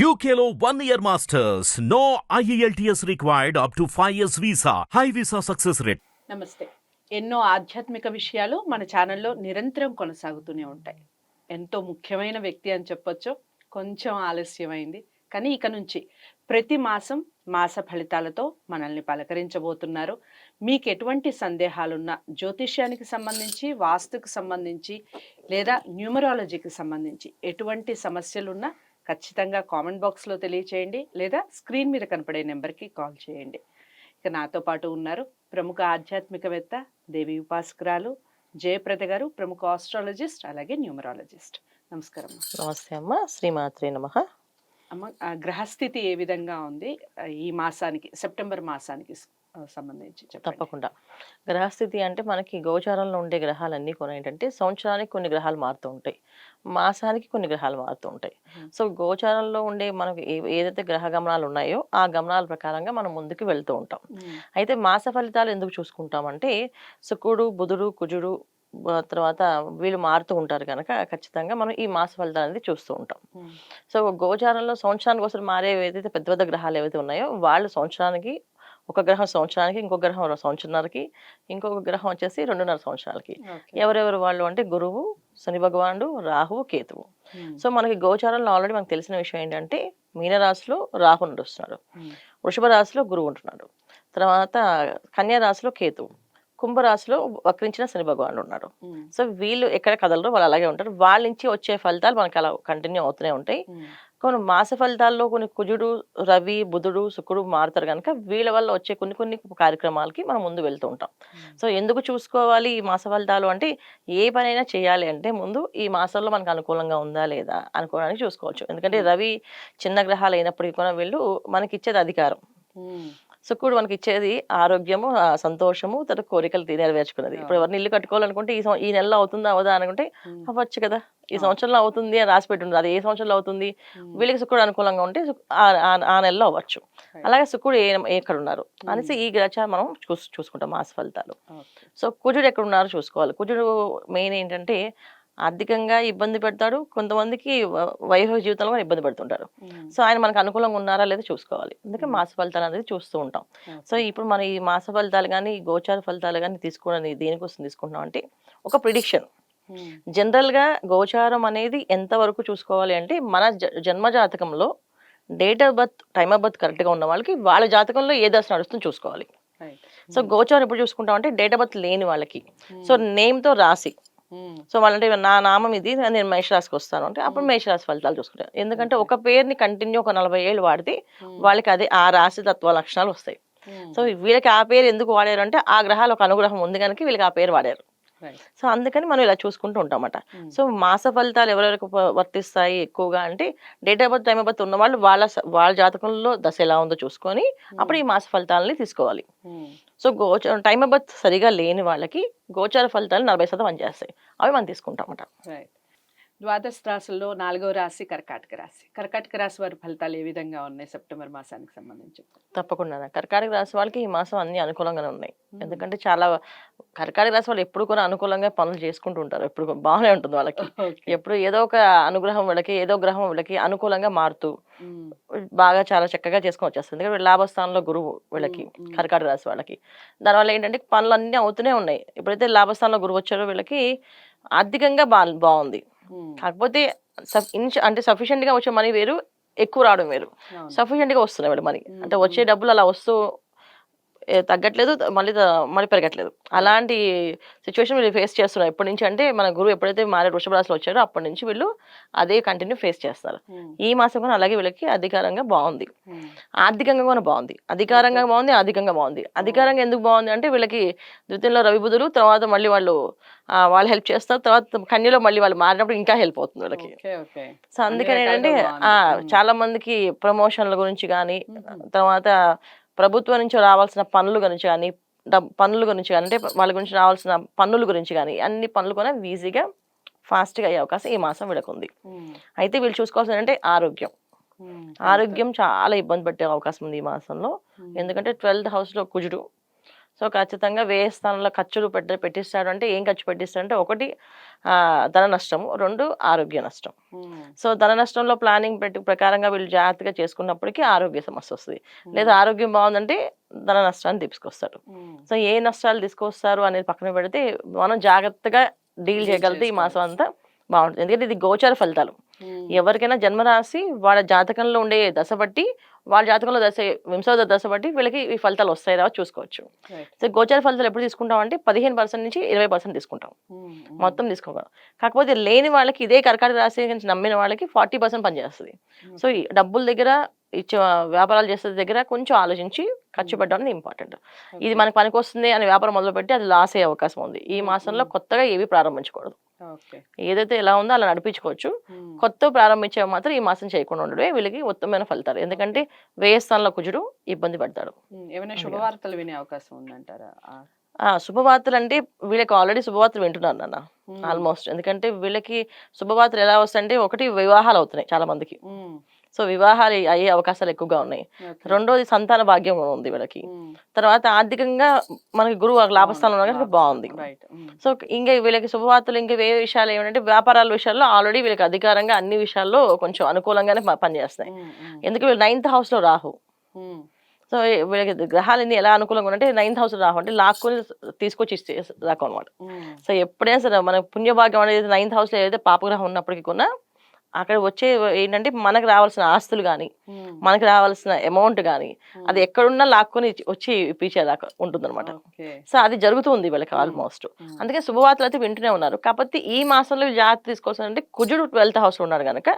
యూకేలో one year masters no E IELTS required up to 5 years visa. High visa success rate. నమస్తే. ఎన్నో ఆధ్యాత్మిక విషయాలు మన ఛానల్లో నిరంతరం కొనసాగుతూనే ఉంటాయి. ఎంతో ముఖ్యమైన వ్యక్తి అని చెప్పొచ్చు. కొంచెం ఆలస్యమైంది. కానీ ఇక నుంచి ప్రతి మాసం మాస ఫలితాలతో మనల్ని పలకరించబోతున్నారు. మీకు ఎటువంటి సందేహాలున్నా జ్యోతిష్యానికి సంబంధించి వాస్తుకు సంబంధించి లేదా న్యూమరాలజీకి సంబంధించి ఎటువంటి సమస్యలున్నా ఖచ్చితంగా కామెంట్ బాక్స్లో తెలియచేయండి లేదా స్క్రీన్ మీద కనపడే నెంబర్కి కాల్ చేయండి. ఇక నాతో పాటు ఉన్నారు ప్రముఖ ఆధ్యాత్మికవేత్త దేవి ఉపాసకురాలు జయప్రద గారు ప్రముఖ ఆస్ట్రాలజిస్ట్ అలాగే న్యూమరాలజిస్ట్. నమస్కారం అమ్మ. నమస్తే అమ్మ. శ్రీమాత్రే నమ. అమ్మ గ్రహస్థితి ఏ విధంగా ఉంది? ఈ మాసానికి సెప్టెంబర్ మాసానికి సంబంధించి తప్పకుండా. గ్రహస్థితి అంటే మనకి గోచారంలో ఉండే గ్రహాలన్నీ కొన్ని ఏంటంటే సంవత్సరానికి కొన్ని గ్రహాలు మారుతూ ఉంటాయి. మాసానికి కొన్ని గ్రహాలు మారుతూ ఉంటాయి. సో గోచారంలో ఉండే మనకి ఏదైతే గ్రహ గమనాలు ఉన్నాయో ఆ గమనాల ప్రకారంగా మనం ముందుకు వెళ్తూ ఉంటాం. అయితే మాస ఫలితాలు ఎందుకు చూసుకుంటామంటే శుక్రుడు బుధుడు కుజుడు తర్వాత వీళ్ళు మారుతూ ఉంటారు కనుక ఖచ్చితంగా మనం ఈ మాస ఫలితాలు అనేది చూస్తూ ఉంటాం. సో గోచారంలో సంవత్సరానికి ఒకసారి మారే ఏదైతే పెద్ద పెద్ద గ్రహాలు ఏవైతే ఉన్నాయో వాళ్ళు సంవత్సరానికి ఒక గ్రహం సంవత్సరానికి ఇంకో గ్రహం సంవత్సరానికి ఇంకొక గ్రహం వచ్చేసి రెండున్నర సంవత్సరాలకి. ఎవరెవరు వాళ్ళు అంటే గురువు శని భగవానుడు రాహువు కేతువు. సో మనకి గోచారంలో ఆల్రెడీ మనకు తెలిసిన విషయం ఏంటంటే మీనరాశిలో రాహు నడుస్తున్నాడు వృషభ రాశిలో గురువు ఉంటున్నాడు. తర్వాత కన్యా రాశిలో కేతువు. కుంభరాశిలో వక్రించిన శని భగవానుడు ఉన్నాడు. సో వీళ్ళు ఎక్కడ కదలరో వాళ్ళు అలాగే ఉంటారు. వాళ్ళ నుంచి వచ్చే ఫలితాలు మనకి అలా కంటిన్యూ అవుతూనే ఉంటాయి. కొన్ని మాస ఫలితాల్లో కొన్ని కుజుడు రవి బుధుడు శుక్రుడు మారుతారు కనుక వీళ్ళ వల్ల వచ్చే కొన్ని కొన్ని కార్యక్రమాలకి మనం ముందు వెళ్తూ ఉంటాం. సో ఎందుకు చూసుకోవాలి ఈ మాస ఫలితాలు అంటే ఏ పనైనా చేయాలి అంటే ముందు ఈ మాసంలో మనకు అనుకూలంగా ఉందా లేదా అనుకోవడానికి చూసుకోవచ్చు. ఎందుకంటే రవి చిన్న గ్రహాలు అయినప్పటికీ కూడా వీళ్ళు మనకి ఇచ్చేది అధికారం శుక్రుడు మనకి ఇచ్చేది ఆరోగ్యము సంతోషము తర్వాత కోరికలు నెరవేర్చుకున్నది. ఇప్పుడు ఎవరిని ఇల్లు కట్టుకోవాలనుకుంటే ఈ ఈ నెలలో అవుతుందా అవదా అనుకుంటే అవ్వచ్చు కదా. ఈ. సంవత్సరంలో అవుతుంది అని రాసి పెట్టుంది అది ఏ సంవత్సరంలో అవుతుంది? వీళ్ళకి శుక్రుడు అనుకూలంగా ఉంటే ఆ- నెలలో అవ్వచ్చు. అలాగే శుక్రుడు ఏ ఎక్కడ ఉన్నారు అనేసి ఈ గ్రహచారం మనం చూస్ చూసుకుంటాం మాస ఫలితాలు. సో కుజుడు ఎక్కడ ఉన్నారో చూసుకోవాలి. కుజుడు మెయిన్ ఏంటంటే ఆర్థికంగా ఇబ్బంది పెడతాడు. కొంతమందికి వైవాహిక జీవితంలో కూడా ఇబ్బంది పెడుతుంటారు. సో ఆయన మనకు అనుకూలంగా ఉన్నారా లేదా చూసుకోవాలి. అందుకే మాస ఫలితాలు అనేది చూస్తూ ఉంటాం. సో ఇప్పుడు మన ఈ మాస ఫలితాలు కానీ గోచార ఫలితాలు కానీ తీసుకోవడం దేనికోసం తీసుకుంటున్నాం అంటే ఒక ప్రిడిక్షన్. ఉమ్, జనరల్గా గోచారం అనేది ఎంత వరకు చూసుకోవాలి అంటే మన జన్మ జాతకంలో date of birth time of birth కరెక్ట్గా ఉన్న వాళ్ళకి వాళ్ళ జాతకంలో ఏ దశ నడుస్తుందో చూసుకోవాలి. సో గోచారం ఎప్పుడు చూసుకుంటాం అంటే డేట్ ఆఫ్ బర్త్ లేని వాళ్ళకి. సో నేమ్తో రాసి సో వాళ్ళంటే నా నామం ఇది నేను మేషరాశికి వస్తాను అంటే అప్పుడు మేషరాశి ఫలితాలు చూసుకుంటాను ఎందుకంటే ఒక పేరుని కంటిన్యూ ఒక నలభై ఏళ్ళు వాడితే వాళ్ళకి అదే ఆ రాశి తత్వ లక్షణాలు వస్తాయి. సో వీళ్ళకి ఆ పేరు ఎందుకు వాడారు అంటే ఆ గ్రహాలు ఒక అనుగ్రహం ఉంది కనుక వీళ్ళకి ఆ పేరు వాడారు. సో అందుకని మనం ఇలా చూసుకుంటూ ఉంటామట ఉమ్, సో మాస ఫలితాలు ఎవరెవరికి వర్తిస్తాయి ఎక్కువగా అంటే date of birth time of birth ఉన్న వాళ్ళు వాళ్ళ వాళ్ళ జాతకంలో దశ ఎలా ఉందో చూసుకొని అప్పుడు ఈ మాస ఫలితాలని తీసుకోవాలి. ఉమ్, సో గోచర టైమ్ ఆఫ్ బర్త్ సరిగా లేని వాళ్ళకి గోచార ఫలితాలు నలభై శాతం పనిచేస్తాయి. అవి మనం తీసుకుంటామట రైట్ ద్వాదశ రాశుల్లో నాలుగవ రాశి కర్కాటక రాశి. కర్కాటక రాశి వారి ఫలితాలు ఏ విధంగా ఉన్నాయి? సెప్టెంబర్ మాసానికి సంబంధించి తప్పకుండా కర్కాటక రాశి వాళ్ళకి ఈ మాసం అన్ని అనుకూలంగానే ఉన్నాయి. ఎందుకంటే చాలా కర్కాటక రాశి వాళ్ళు ఎప్పుడు కూడా అనుకూలంగా పనులు చేసుకుంటూ ఉంటారు. ఎప్పుడు బాగానే ఉంటుంది వాళ్ళకి. ఎప్పుడు ఏదో ఒక అనుగ్రహం వీళ్ళకి ఏదో గ్రహం వీళ్ళకి అనుకూలంగా మారుతూ బాగా చాలా చక్కగా చేసుకొని వచ్చేస్తుంది. ఎందుకంటే లాభస్థానంలో గురువు వీళ్ళకి. కర్కాటక రాశి వాళ్ళకి. దానివల్ల ఏంటంటే పనులు అన్నీ అవుతూనే ఉన్నాయి. ఎప్పుడైతే లాభస్థానంలో గురువు వచ్చారో వీళ్ళకి ఆర్థికంగా బా బాగుంది. కాకపోతే సఫ్ ఇన్స్ అంటే సఫిషియెంట్గా వచ్చే మనీ వేరు ఎక్కువ రావడం వేరు. సఫిషియెంట్గా వస్తున్నాయి మేడం మనకి అంటే వచ్చే డబ్బులు అలా వస్తూ తగ్గట్లేదు మళ్ళీ మళ్ళీ పెరగట్లేదు. అలాంటి సిచ్యువేషన్ వీళ్ళు ఫేస్ చేస్తున్నారు. ఎప్పటి నుంచి అంటే మన గురువు ఎప్పుడైతే మారే వృషభ రాశిలో వచ్చారో అప్పటి నుంచి వీళ్ళు అదే కంటిన్యూ ఫేస్ చేస్తారు. ఈ మాసం కూడా అలాగే వీళ్ళకి అధికారంగా బాగుంది. ఆర్థికంగా కూడా బాగుంది. అధికారంగా బాగుంది ఆర్థికంగా బాగుంది. అధికారంగా ఎందుకు బాగుంది అంటే వీళ్ళకి ద్వితీయంలో రవి బుధులు తర్వాత మళ్ళీ వాళ్ళు వాళ్ళు హెల్ప్ చేస్తారు. తర్వాత కన్యలో మళ్ళీ వాళ్ళు మారినప్పుడు ఇంకా హెల్ప్ అవుతుంది వీళ్ళకి. సో అందుకని ఏంటంటే. చాలా మందికి ప్రమోషన్ల గురించి కానీ. తర్వాత ప్రభుత్వం నుంచి రావాల్సిన పనుల గురించి కానీ పనుల గురించి కానీ అంటే వాళ్ళ గురించి రావాల్సిన పన్నుల గురించి కానీ అన్ని పనులు కూడా ఈజీగా ఫాస్ట్గా అయ్యే అవకాశం ఈ మాసం ఉమ్, అయితే వీళ్ళు చూసుకోవాల్సింది అంటే ఆరోగ్యం. ఆరోగ్యం చాలా ఇబ్బంది పెట్టే అవకాశం ఉంది ఈ మాసంలో. ఎందుకంటే ట్వెల్త్ హౌస్లో కుజుడు సో ఖచ్చితంగా వ్యయ స్థానంలో ఖర్చులు పెట్ట పెట్టిస్తాడు అంటే ఏం ఖర్చు పెట్టిస్తాడంటే ఒకటి ధన నష్టము రెండు ఆరోగ్య నష్టం. సో ధన నష్టంలో ప్లానింగ్ పెట్టి ప్రకారంగా వీళ్ళు జాగ్రత్తగా చేసుకున్నప్పటికీ ఆరోగ్య సమస్య వస్తుంది. లేదా ఆరోగ్యం బాగుందంటే ధన నష్టాన్ని తీసుకొస్తాడు. ఉమ్, సో ఏ నష్టాలు తీసుకొస్తారు అనేది పక్కన పెడితే మనం జాగ్రత్తగా డీల్ చేయగలిగితే ఈ మాసం. అంతా బాగుంటుంది. ఎందుకంటే ఇది గోచార ఫలితాలు. ఎవరికైనా జన్మరాశి వాళ్ళ జాతకంలో ఉండే దశ బట్టి వాళ్ళ జాతకంలో దశ వింశోద దశ బట్టి వీళ్ళకి ఈ ఫలితాలు వస్తాయి రావో చూసుకోవచ్చు. సో గోచార ఫలితాలు ఎప్పుడు తీసుకుంటాం అంటే పదిహేను పర్సెంట్ నుంచి ఇరవై పర్సెంట్ తీసుకుంటాం. మొత్తం తీసుకోగలం కాకపోతే లేని వాళ్ళకి ఇదే కర్కాటక రాశి నుంచి నమ్మిన వాళ్ళకి ఫార్టీ పర్సెంట్ పనిచేస్తుంది సో ఈ డబ్బుల దగ్గర ఇచ్చే వ్యాపారాలు చేసే దగ్గర కొంచెం ఆలోచించి ఖర్చు పెట్టడం ఇంపార్టెంట్ ఇది మనకు పనికి వస్తుంది అని వ్యాపారం మొదలుపెట్టి అది లాస్ అయ్యే అవకాశం ఉంది. ఈ మాసంలో. కొత్తగా ఏవి ప్రారంభించకూడదు. ఏదైతే ఎలా ఉందో అలా నడిపించుకోవచ్చు. కొత్త ప్రారంభించే మాత్రం ఈ మాసం చేయకుండా ఉండడమే వీళ్ళకి ఉత్తమమైన ఫలితాలు. ఎందుకంటే వ్యయ స్థానంలో కుజుడు ఇబ్బంది పడతాడు. ఏమైనా. శుభవార్తలు వినే అవకాశం ఉందంటారా? శుభవార్తలు అంటే వీళ్ళకి ఆల్రెడీ శుభవార్తలు వింటున్నారు నాన్న. ఆల్మోస్ట్. ఎందుకంటే వీళ్ళకి శుభవార్తలు ఎలా వస్తాయంటే ఒకటి వివాహాలు అవుతున్నాయి చాలా మందికి సో వివాహాలు అయ్యే అవకాశాలు ఎక్కువగా ఉన్నాయి. రెండోది సంతాన భాగ్యం ఉంది వీళ్ళకి. తర్వాత ఆర్థికంగా మనకి గురువు లాభస్థానం కనుక బాగుంది. సో ఇంకా వీళ్ళకి శుభవార్తలు ఇంకా వేరే విషయాలు ఏమంటే వ్యాపారాల విషయాల్లో ఆల్రెడీ వీళ్ళకి అధికారంగా అన్ని విషయాల్లో కొంచెం అనుకూలంగానే ప- పనిచేస్తున్నాయి. ఉమ్, ఉమ్, ఎందుకు వీళ్ళు నైన్త్ హౌస్లో రాహు? సో వీళ్ళకి గ్రహాలన్నీ ఎలా అనుకూలంగా ఉంటే నైన్త్ హౌస్ రాహు అంటే లాక్కుని తీసుకొచ్చి ఇస్తే రకం అనమాట సో ఎప్పుడైనా సరే మన పుణ్యభాగ్యం అనేది నైన్త్ హౌస్లో ఏదైతే పాపగ్రహం ఉన్నప్పటికీ కూడా అక్కడ వచ్చే ఏంటంటే మనకు రావాల్సిన ఆస్తులు కానీ మనకి రావాల్సిన అమౌంట్ కానీ అది ఎక్కడున్నా లాక్కొని వచ్చి ఇప్పించేదాకా ఉంటుందన్నమాట. సో అది జరుగుతుంది వీళ్ళకి ఆల్మోస్ట్ అందుకే శుభవార్తలు అయితే వింటూనే ఉన్నారు. కాకపోతే ఈ మాసంలో జాగ్రత్త తీసుకోవాల్సిందంటే కుజుడు ట్వెల్త్ హౌస్లో ఉన్నాడు కనుక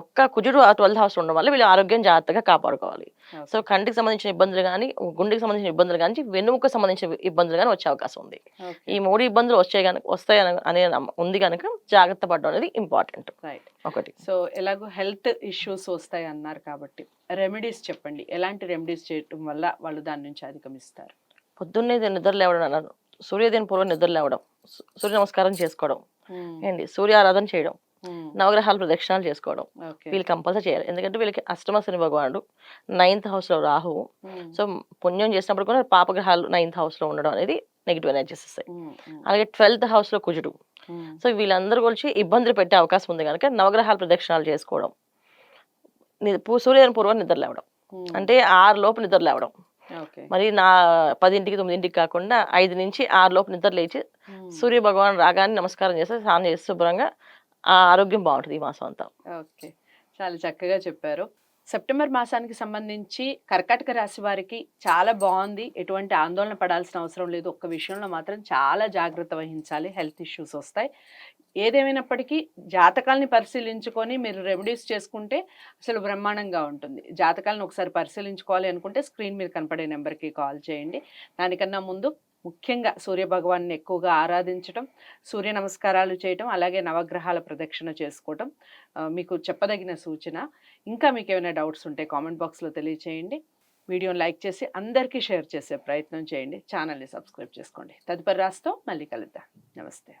ఒక్క కుజుడు ఆ ట్వెల్త్ హౌస్ ఉండడం వల్ల వీళ్ళు ఆరోగ్యం జాగ్రత్తగా కాపాడుకోవాలి. సో కంటికి సంబంధించిన ఇబ్బందులు కానీ గుండెకి సంబంధించిన ఇబ్బందులు కానీ వెన్నుముకు సంబంధించిన ఇబ్బందులు కానీ వచ్చే అవకాశం ఉంది. ఈ మూడు ఇబ్బందులు వచ్చే కనుక వస్తాయి అన- ఉంది కనుక జాగ్రత్త పడడం అనేది ఇంపార్టెంట్. right. ఒకటి. సో ఎలాగో హెల్త్ ఇష్యూస్ వస్తాయి అన్నారు కాబట్టి రెమెడీస్ చెప్పండి. ఎలాంటి రెమెడీస్ చేయటం వల్ల వాళ్ళు దాని నుంచి అధిగమిస్తారు? పొద్దున్నే నిద్ర లేవడం అన్నారు. సూర్యోదయం పూర్వం నిద్ర లేవడం. సూర్య నమస్కారం చేసుకోవడం. ఏంటి? సూర్య ఆరాధన చేయడం. నవగ్రహాల ప్రదక్షిణాలు చేసుకోవడం. వీళ్ళు కంపల్సరీ చేయాలి. ఎందుకంటే వీళ్ళకి అష్టమ శని భగవానుడు నైన్త్ హౌస్లో రాహువు సో పుణ్యం చేసినప్పుడు కూడా పాపగ్రహాలు నైన్త్ హౌస్లో ఉండడం అనేది నెగిటివ్ ఎనర్జీస్ ఇస్తాయి ఉమ్, అలాగే ట్వెల్త్ హౌస్లో కుజుడు సో వీళ్ళందరూ కలిసి ఇబ్బందులు పెట్టే అవకాశం ఉంది కనుక నవగ్రహాల ప్రదక్షిణాలు చేసుకోవడం. సూర్యోదయం పూర్వం నిద్ర లేవడం. అంటే ఆరు లోపు నిద్ర లేవడం. మరి నా పదింటికి తొమ్మిదింటికి కాకుండా ఐదు నుంచి ఆరు లోపు నిద్ర లేచి సూర్య భగవాన్ రాగానే నమస్కారం చేస్తే స్నానం చేస్తే శుభ్రంగా ఆరోగ్యం బాగుంటుంది ఈ మాసం అంతా. ఓకే. చాలా చక్కగా చెప్పారు. సెప్టెంబర్ మాసానికి సంబంధించి కర్కాటక రాశి వారికి చాలా బాగుంది. ఎటువంటి ఆందోళన పడాల్సిన అవసరం లేదు. ఒక్క విషయంలో మాత్రం చాలా జాగ్రత్త వహించాలి. హెల్త్ ఇష్యూస్ వస్తాయి. ఏదేమైనప్పటికీ జాతకాలని పరిశీలించుకొని మీరు రెమెడీస్ చేసుకుంటే అసలు బ్రహ్మాండంగా ఉంటుంది. జాతకాలను ఒకసారి పరిశీలించుకోవాలి అనుకుంటే స్క్రీన్ మీద కనపడే నెంబర్కి కాల్ చేయండి. దానికన్నా ముందు ముఖ్యంగా సూర్య భగవాన్ని ఎక్కువగా ఆరాధించడం సూర్య నమస్కారాలు చేయటం అలాగే నవగ్రహాల ప్రదక్షిణ చేసుకోవటం మీకు చెప్పదగిన సూచన. ఇంకా మీకు ఏమైనా డౌట్స్ ఉంటే కామెంట్ బాక్స్లో తెలియచేయండి. వీడియోని లైక్ చేసి అందరికీ షేర్ చేసే ప్రయత్నం చేయండి. ఛానల్ని సబ్స్క్రైబ్ చేసుకోండి. తదుపరి రాస్తో మళ్ళీ కలుద్దాం. నమస్తే.